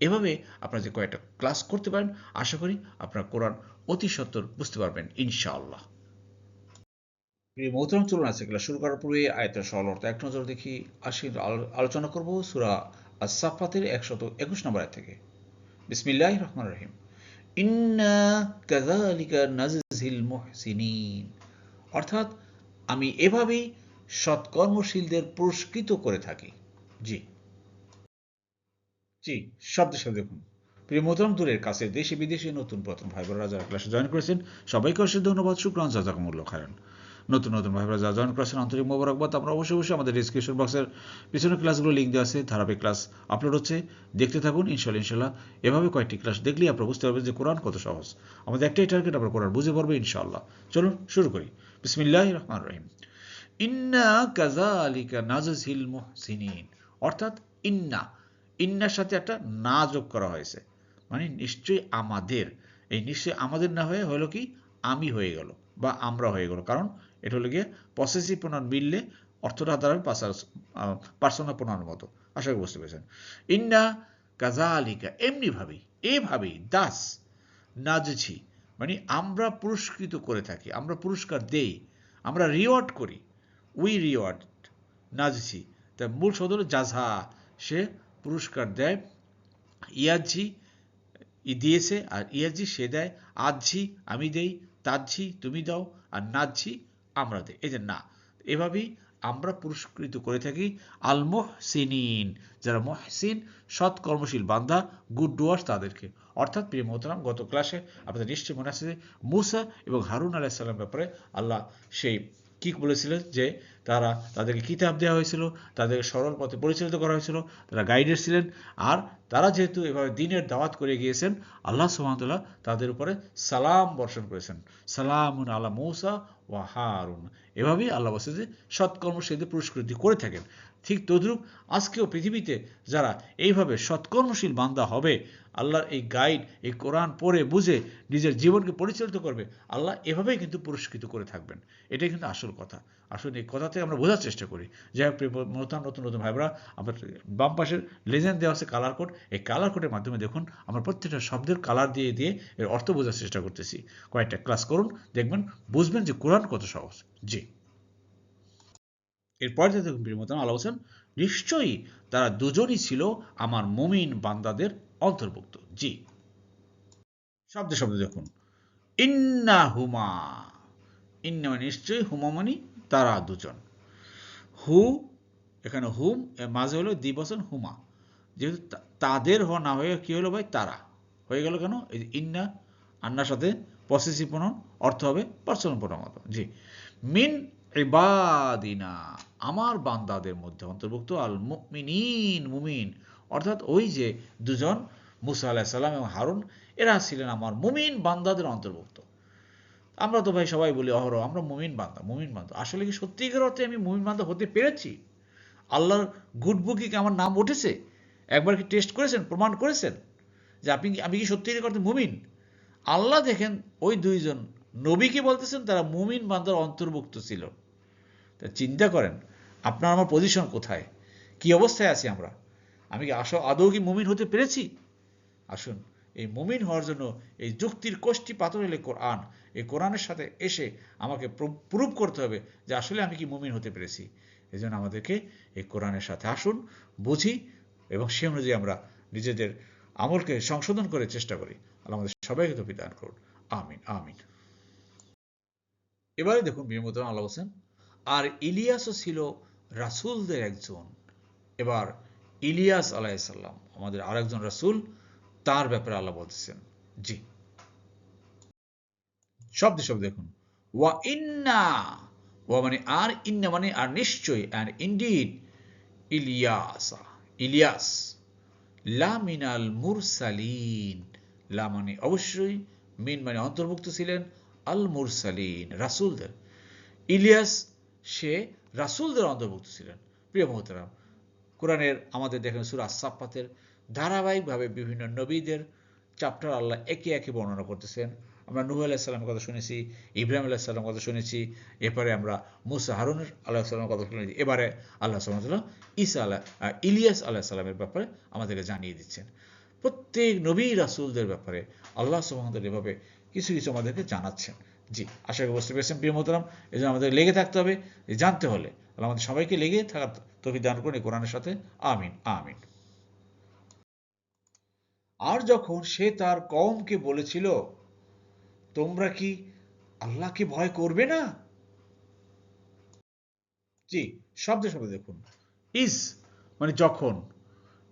এভাবে আপনারা যে কয়েকটা ক্লাস করতে পারেন, আশা করি আপনারা কোরআন অতি সত্তর বুঝতে পারবেন, ইনশাআল্লাহ। প্রিয় মোহতরম, চলুন আছে ক্লাস শুরু করার পূর্বে আয়তের সরল অর্থ এক নজর দেখি। আসি আলোচনা করব সুরা আসাফাতের একশত একুশ নম্বর আয়াত থেকে। বিসমিল্লাহ রহমান রহিম। ইন্না কাযালিকা নাজজিল মুহসিনিন। অর্থাৎ আমি এভাবেই সৎকর্মশীলদের পুরস্কৃত করে থাকি। জি। জি, শব্দের সাথে দেখুন। প্রিয় মোহতরম দূরের কাছে দেশে বিদেশে নতুন প্রথম ভাই বোনেরা যারা ক্লাসে জয়েন করেছেন। সবাইকে অশেষ ধন্যবাদ শুক্রান জাজাকুমুল্লাহ খায়রান নতুন নতুন ভাই বোনেরা যারা জয়েন করেছেন, আন্তরিক মোবারকবাদ। আমরা অবশ্যই অবশ্যই আমাদের ডিসক্রিপশন বক্সের পিছনের ক্লাসগুলো লিঙ্ক দেওয়া আছে, ধারাবাহিক ক্লাস আপলোড হচ্ছে। দেখতে থাকুন ইনশাল্লাহ ইনশাল্লাহ এভাবে কয়েকটি ক্লাস দেখলেই আপনারা বুঝতে পারবেন যে কোরআন কত সহজ। আমাদের একটাই টার্গেট আমরা কোরআন বুঝে পারব ইনশাআল্লাহ। চলুন, শুরু করি। বিসমিল্লাহ রহমান রহিম। ইন্না কাজালিকা নাজিল মুহসিনিন। অর্থাৎ, ইন্না ইন্নার সাথে একটা না যোগ করা হয়েছে। মানে নিশ্চয়ই আমাদের, এই নিশ্চয়ই আমাদের না হয়ে হলো কি? আমি হয়ে গেল বা আমরা হয়ে গেল। কারণ এটা হলো গিয়ে পসেসিভ প্রণয়ন মিললে অর্থটা দাঁড়াবে পার্সোনাল প্রণামের মতো। আশা করি বুঝতে পেরেছেন। ইন্না কাজালিকা এমনিভাবেই, এভাবেই, দাস, নাজছি মানে আমরা পুরস্কৃত করে থাকি, আমরা পুরস্কার দেই, আমরা রিওয়ার্ড করি। উই রিওয়ার্ড নাজছি। তা মূল শব্দ হলো জাঝা সে পুরস্কার দেয়। ইয়াজি দিয়েছে, আর ইয়াজি সে দেয় আজঝি আমি দেই তাজঝি তুমি দাও, আর নাজঝি আমরা দেই। এই যে না, এভাবেই আমরা পুরস্কৃত করে থাকি আল সিনিন যারা মহসিন সৎ কর্মশীল বান্ধা গুড ডুয়ার্স তাদেরকে। অর্থাৎ প্রিয় মোহতারাম, গত ক্লাসে আপনাদের নিশ্চয়ই মনে আছে যে মুসা এবং হারুন আলাইসাল্লাম ব্যাপারে আল্লাহ সেই কি বলেছিল যে তারা তাদেরকে কিতাব দেওয়া হয়েছিল, তাদেরকে সরল পথে পরিচালিত করা হয়েছিল, তারা গাইডের ছিলেন। আর তারা যেহেতু এভাবে দিনের দাওয়াত করে গিয়েছেন, আল্লাহ সুহামতুল্লাহ তাদের উপরে সালাম বর্ষণ করেছেন। সালামুন আল্লাহ মৌসা ও হারুন। এভাবেই আল্লাহ বলছে যে সৎকর্মশীলদের পুরস্কৃতি করে থাকেন। ঠিক তদ্রূপ আজকেও পৃথিবীতে যারা এইভাবে সৎকর্মশীল বান্দা হবে, আল্লাহর এই গাইড এই কোরআন পড়ে, বুঝে, নিজের জীবনকে পরিচালিত করবে, আল্লাহ এভাবেই কিন্তু পুরস্কৃত করে থাকবেন। এটাই কিন্তু আসল কথা। আসলে এই কথা থেকে আমরা বোঝার চেষ্টা করি। যাই হোক নতুন নতুন নতুন ভাইবরা আমার বাম পাশের লেজেন্ড দেওয়া আছে কালার কোড এই কালার কোডের মাধ্যমে দেখুন, আমরা প্রত্যেকটা শব্দের কালার দিয়ে দিয়ে এর অর্থ বোঝার চেষ্টা করতেছি। কয়েকটা ক্লাস করুন, দেখবেন, বুঝবেন যে কোরআন কত সহজ। জি। এরপর যে দেখুন প্রিয় মতন আল্লাহ বলছেন, নিশ্চয়ই তারা দুজনই ছিল আমার মমিন বান্দাদের অন্তর্ভুক্ত। জি। শব্দে শব্দে দেখুন। ইন্না হুমা। ইন্না মানে নিশ্চয়ই, হুমা মানে তারা দুজন। হু, এখানে হুম এর মাঝে হলো দ্বিবচন হুমা। যেহেতু তাদের হওয়া না হয়ে কি হলো ভাই? তারা। হয়ে গেল কেন? এই যে ইন্না, আন্নার সাথে পসেসিভ প্রণন অর্থ হবে পার্সোনাল প্রণাম মতো। জি। মিন ইবাদিনা, আমার বান্দাদের মধ্যে অন্তর্ভুক্ত আল মুমিনিন মুমিন। অর্থাৎ ওই যে দুজন, মুসা আলাহিসাল্লাম এবং হারুন, এরা ছিলেন আমার মুমিন বান্দাদের অন্তর্ভুক্ত। আমরা তো ভাই সবাই বলি, অহরহ, আমরা মুমিন বান্দা মুমিন বান্দা। আসলে কি সত্যিকার অর্থে আমি মুমিন বান্দা হতে পেরেছি? আল্লাহর গুড বুকে আমার নাম উঠেছে? একবার কি টেস্ট করেছেন, প্রমাণ করেছেন? যে আপনি আমি কি সত্যিকার অর্থে মুমিন? আল্লাহ দেখেন ওই দুইজন নবীকে বলতেছেন? তারা মুমিন বান্দার অন্তর্ভুক্ত ছিল। তা চিন্তা করেন, আপনার আমার পজিশন কোথায়? কি অবস্থায় আছি আমরা? আমি কি আস আদৌ কি মুমিন হতে পেরেছি? আসুন, এই মুমিন হওয়ার জন্য এই যুক্তির কোষ্ঠী পাথর এলে কোরআন। এই কোরআনের সাথে এসে আমাকে প্রুভ করতে হবে যে আসলে আমি কি মুমিন হতে পেরেছি। এই জন্য আমাদেরকে এই কোরআনের সাথে আসুন, বুঝি এবং সে অনুযায়ী আমরা নিজেদের আমলকে সংশোধন করে চেষ্টা করি। আল্লাহ আমাদের সবাইকে তো বিধান করুন। আমিন আমিন। এবারে দেখুন বিমুদ্রা আল্লাহ হোসেন আর ইলিয়াসও ছিল রাসুলদের একজন। এবার ইলিয়াস আলাইসাল্লাম আমাদের আরেকজন রাসুল, তার ব্যাপারে আল্লাহ বলতেছেন, জি। শব্দ শব্দ দেখুন। ওয়া ইন্না, ওয়া মানে আর ইন্না মানে আর নিশ্চয় অ্যান্ড ইন্ডিড ইলিয়াসা, ইলিয়াস। লা মিনাল মুরসালিন, লা মানে অবশ্যই, মিন মানে অন্তর্ভুক্ত ছিলেন আল মুরসালিন, রাসুলদের। ইলিয়াস সে রাসুলদের অন্তর্ভুক্ত ছিলেন। প্রিয় মোহতারাম, কোরআনের আমাদের দেখেন সুরা সাপ্পাতের ধারাবাহিকভাবে বিভিন্ন নবীদের চ্যাপ্টার আল্লাহ একে একে বর্ণনা করতেছেন। আমরা নুহ আলাহিসাল্লামের কথা শুনেছি, ইব্রাহিম আলাহিসাল্লামের কথা শুনেছি, এরপরে আমরা মুসা হারুন আল্লাহিসাল্লামের কথা শুনেছি, এবারে আল্লাহ সাল্লাম ইসা আল্লাহ ইলিয়াস আলাহিসাল্লামের ব্যাপারে আমাদেরকে জানিয়ে দিচ্ছেন। প্রত্যেক নবী রাসুলদের ব্যাপারে আল্লাহ সুহামদের এভাবে কিছু কিছু আমাদেরকে জানাচ্ছেন। জি, আশা করি বুঝতে পেরেছেন, প্রিয় মোহতারাম এই জন্য আমাদের লেগে থাকতে হবে জানতে হলে। আল্লাহ আমাদের সবাইকে লেগে থাকার তফি দান করুন কোরআনের সাথে। আমিন আমিন। আর যখন সে তার কমকে বলেছিল, তোমরা কি আল্লাহকে ভয় করবে না? জি, শব্দে শব্দে দেখুন। ইজ মানে যখন।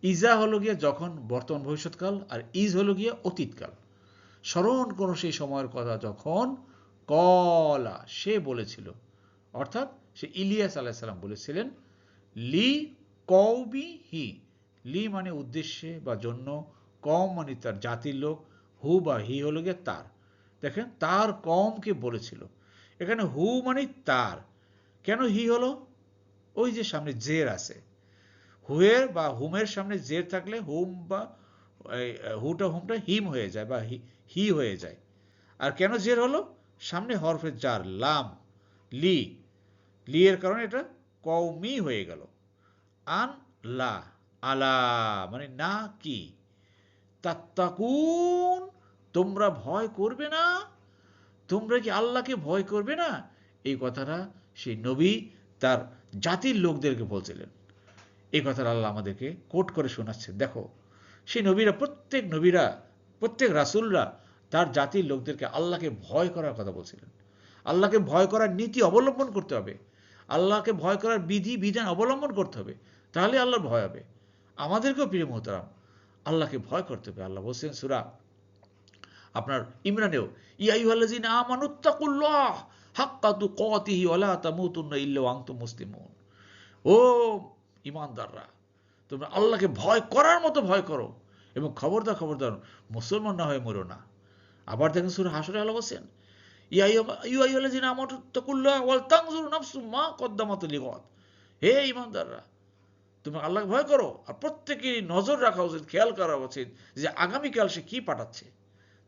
ইজা হলো গিয়ে যখন বর্তমান ভবিষ্যৎকাল, আর ইজ হলো গিয়ে অতীতকাল। স্মরণ কোন সেই সময়ের কথা, যখন কলা, সে বলেছিল। অর্থাৎ সে ইলিয়াস আলাহিসাল্লাম বলেছিলেন, লি কৌবি হি। লি মানে উদ্দেশ্যে বা জন্য কম মানে তার জাতির লোক, হু বা হি হলো গিয়ে তার। দেখেন, তার কমকে বলেছিল। এখানে হু মানে তার। কেন হি হলো? ওই যে সামনে জের আছে। হুয়ের বা হুমের সামনে জের থাকলে হুম বা হুটা হুমটা হিম হয়ে যায় বা হি হয়ে যায়। আর কেন জের হলো? সামনে হরফের জার লাম, লি লি এর কারণে এটা কৌমি হয়ে গেল। আন, লা, আলা মানে না কি। তাত্তাকুন, তোমরা ভয় করবে না। তোমরা কি আল্লাহকে ভয় করবে না? এই কথাটা সেই নবী তার জাতির লোকদেরকে বলছিলেন। এই কথাটা আল্লাহ আমাদেরকে কোট করে শোনাচ্ছে দেখো, সেই নবীরা, প্রত্যেক নবীরা, প্রত্যেক রাসুলরা তার জাতির লোকদেরকে আল্লাহকে ভয় করার কথা বলছিলেন। আল্লাহকে ভয় করার নীতি অবলম্বন করতে হবে। আল্লাহকে ভয় করার বিধি, বিধান অবলম্বন করতে হবে। তাহলে আল্লাহর ভয় হবে। আমাদেরকেও প্রিয় মোহতারাম, আল্লাহকে ভয় করতে হবে। আল্লাহ বলছেন সুরা আপনার ইমরানেও ইয়াইহাল্লাজিন আমানুত্তাকুল্লাহ হাক্কাতু কতিহি ওয়ালা তামুতুন্না ইল্লা আনতুম মুসলিমুন। ও ইমানদাররা তোমরা আল্লাহকে ভয় করার মতো ভয় করো এবং খবরদার খবরদার মুসলমান না হয়ে মরো না। আবার দেখেন সুর হাসরে আল্লাহ কদ্দামাত লিগাত হে ইমানদাররা তুমি আল্লাহকে ভয় করো আর প্রত্যেকেরই নজর রাখা উচিত, খেয়াল করা উচিত যে আগামীকাল সে কি পাঠাচ্ছে।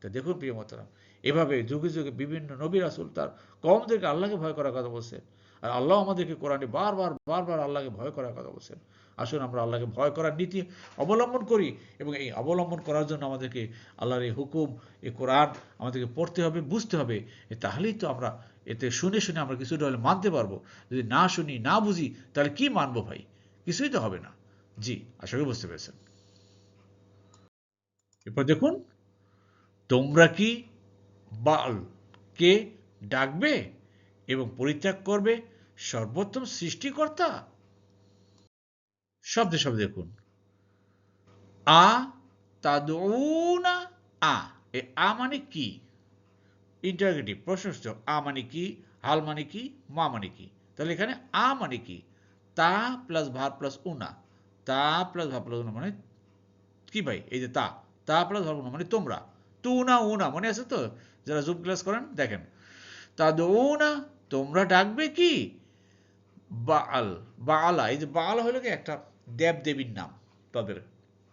তা দেখুন প্রিয় মতারাম এভাবে যুগে যুগে বিভিন্ন নবী রাসুল তার কমদেরকে আল্লাহকে ভয় করার কথা বলছেন। আর আল্লাহ আমাদেরকে কোরআনে বারবার বারবার আল্লাহকে ভয় করার কথা বলছেন। আসুন আমরা আল্লাহকে ভয় করার নীতি অবলম্বন করি এবং এই অবলম্বন করার জন্য আমাদেরকে আল্লাহর এই হুকুম, এই কোরআন আমাদেরকে পড়তে হবে, বুঝতে হবে। তাহলেই তো আমরা এতে শুনে শুনে আমরা কিছুটা হলে মানতে পারব। যদি না শুনি, না বুঝি, তাহলে কি মানবো ভাই? কিছুই তো হবে না। জি, আশা করি বুঝতে পেরেছেন। এরপর দেখুন, তোমরা কি বাল কে ডাকবে? এবং পরিত্যাগ করবে সর্বোত্তম সৃষ্টিকর্তা। শব্দে শব্দে দেখুন। আ তাদুনা আ। এ আ মানে কি? ইন্টারগেটিভ প্রশ্নসূচক আ মানে কি? হাল মানে কি? মা মানে কি? তাহলে এখানে আ মানে কি? তা প্লাস ভার প্লাস উনা। তা প্লাস ভার প্লাস উনা মানে কি ভাই? এই যে তা। তা প্লাস ভার উনা মানে তোমরা। তু না উনা মনে আছে তো? যারা জুম ক্লাস করেন, দেখেন। তা না তোমরা ডাকবে কি? বাল বালা এই যে বাল হলো কি? একটা দেব দেবীর নাম, তাদের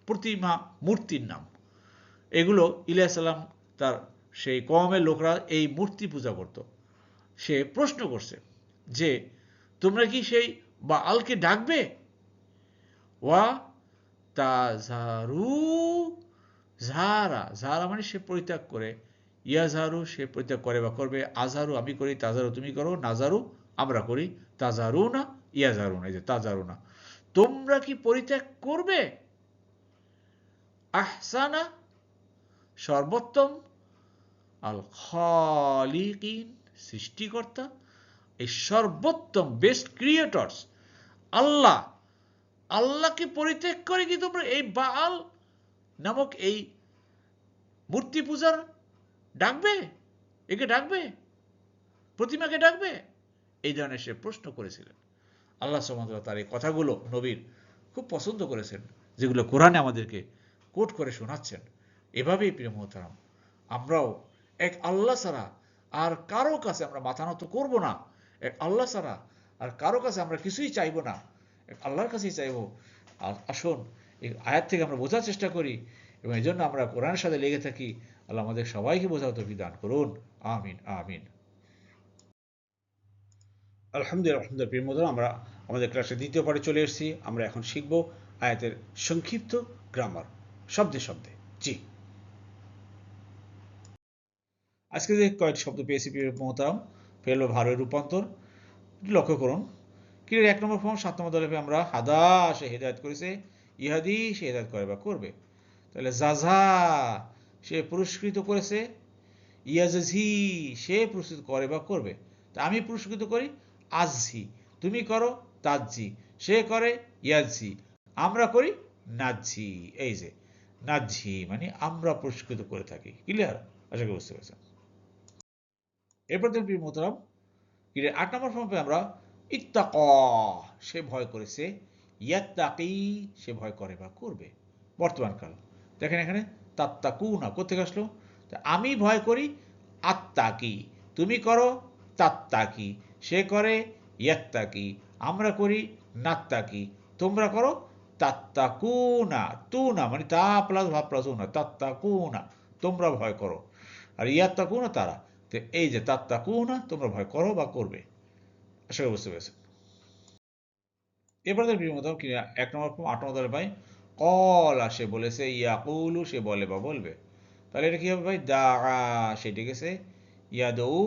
প্রতিমা মূর্তির নাম। এগুলো ইলাইসাল্লাম তার সেই কমের লোকরা এই মূর্তি পূজা করত। সে প্রশ্ন করছে যে, তোমরা কি সেই বা আলকে ডাকবে? ওয়া তা তাজারু ঝারা ঝারা মানে সে পরিত্যাগ করে ইয়াজারু, সে পরিত্যাগ করে বা করবে, আজারু আমি করি, তাজারু তুমি করো, নাজারু আমরা করি তাজারু না ইয়াজারু না এই যে তাজারু না তোমরা কি পরিত্যাগ করবে? আহসানা সর্বোত্তম আল খালিকিন সৃষ্টিকর্তা, এই সর্বোত্তম বেস্ট ক্রিয়েটর্স আল্লাহ আল্লাহকে পরিত্যাগ করে কি তোমরা? এই বাল নামক এই মূর্তি পূজার ডাকবে? একে ডাকবে? প্রতিমাকে ডাকবে? এই ধরনের সে প্রশ্ন করেছিলেন। আল্লাহ সুমতলা তার এই কথাগুলো নবীর খুব পছন্দ করেছেন, যেগুলো কোরআনে আমাদেরকে কোট করে শোনাচ্ছেন। এভাবেই প্রিয় মোহতারাম, আমরাও এক আল্লাহ ছাড়া আর কারও কাছে আমরা মাথা নত করব না। এক আল্লাহ ছাড়া আর কারও কাছে আমরা কিছুই চাইব না। এক আল্লাহর কাছেই চাইব। আর আসুন, এই আয়াত থেকে আমরা বোঝার চেষ্টা করি এবং এই জন্য আমরা কোরআনের সাথে লেগে থাকি। আল্লাহ আমাদের সবাইকে বোঝাও তো বিধান করুন। আমিন আমিন। আলহামদুলিল্লাহ আলহামদুলিল্লাহ, প্রিয় আমরা আমাদের ক্লাসে দ্বিতীয় পারে চলে এসেছি। আমরা এখন শিখব আয়াতের সংক্ষিপ্ত গ্রামার শব্দে শব্দে। জি। আজকে যে কয়েকটি শব্দ পেয়েছি, প্রিয় মহতারাম, ফেল ভারের রূপান্তর লক্ষ্য করুন। কিরের এক নম্বর ফর্ম সাত নম্বর দলে আমরা হাদা, সে হেদায়ত করেছে, ইহাদি, সে হেদায়ত করে বা করবে। তাহলে জাজা সে পুরস্কৃত করেছে। ইয়াজি সে পুরস্কৃত করে বা করবে। তা আমি পুরস্কৃত করি আজহি। তুমি করো তাজি সে করে ইয়াজি আমরা করি নাজি এই যে নাজি মানে আমরা পুরস্কৃত করে থাকি। ক্লিয়ার আশা করি বুঝতে পেরেছেন। এরপর দেখুন মোহতারাম কিরে আট নম্বর ফর্মে আমরা ইত্তাক, সে ভয় করেছে। ইয়াত্তাকি, সে ভয় করে বা করবে। বর্তমানকাল দেখেন এখানে তাত্তাকু না কোথেকে আসলো আমি ভয় করি আত্মাকি, তুমি করো তাত্তাকি, সে করে ইয়াত্তাকি, আমরা করি নাত্তাকি, তোমরা করো তু না মানে তা প্লাস ভাব প্লাস না তাত্তাকু না তোমরা ভয় করো। আর ইয়াত্তাকু না তারা? তো এই যে তাত্তাকু না তোমরা ভয় করো বা করবে। করি বুঝতে পেরেছেন। এরপর বিমতাম কি এক নম্বর আট নম্বর ভাই কল সে বলেছে, ইয়াকুলু, সে বলে বা বলবে। তাহলে এটা কি হবে ভাই? দা সে ডেকেছে ইয়াদৌ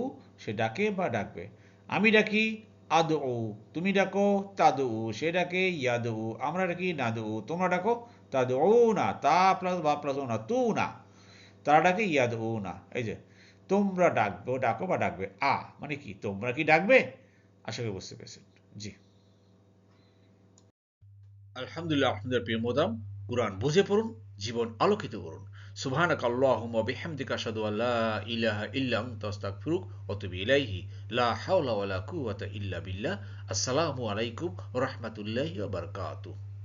সে ডাকে বা ডাকবে। আমি ডাকি আদৌ তুমি ডাকো তাদু সে ডাকে ইয়াদু আমরা ডাকি নাদু তোমরা ডাকো তাদু না তা প্লাস বা প্লাস না তু না তারা ডাকে ইয়াদু না এই যে, তোমরা ডাকবো, ডাকো বা ডাকবে। আ মানে কি? তোমরা কি ডাকবে? আশা করি বুঝতে পেরেছেন। জি। আলহামদুলিল্লাহ আপনাদের প্রিয় মোদাম, কোরআন বুঝে পড়ুন, জীবন আলোকিত করুন। সুবহানাক আল্লাহুম্মা বিহামদিকা আশহাদু আল্লা ইলাহা ইলাইহি। লা হাওলা ওয়ালা কুওয়াতা ইল্লা বিল্লাহ। আসসালামু আলাইকুম রাহমাতুল্লাহি ওয়া বারাকাতুহু।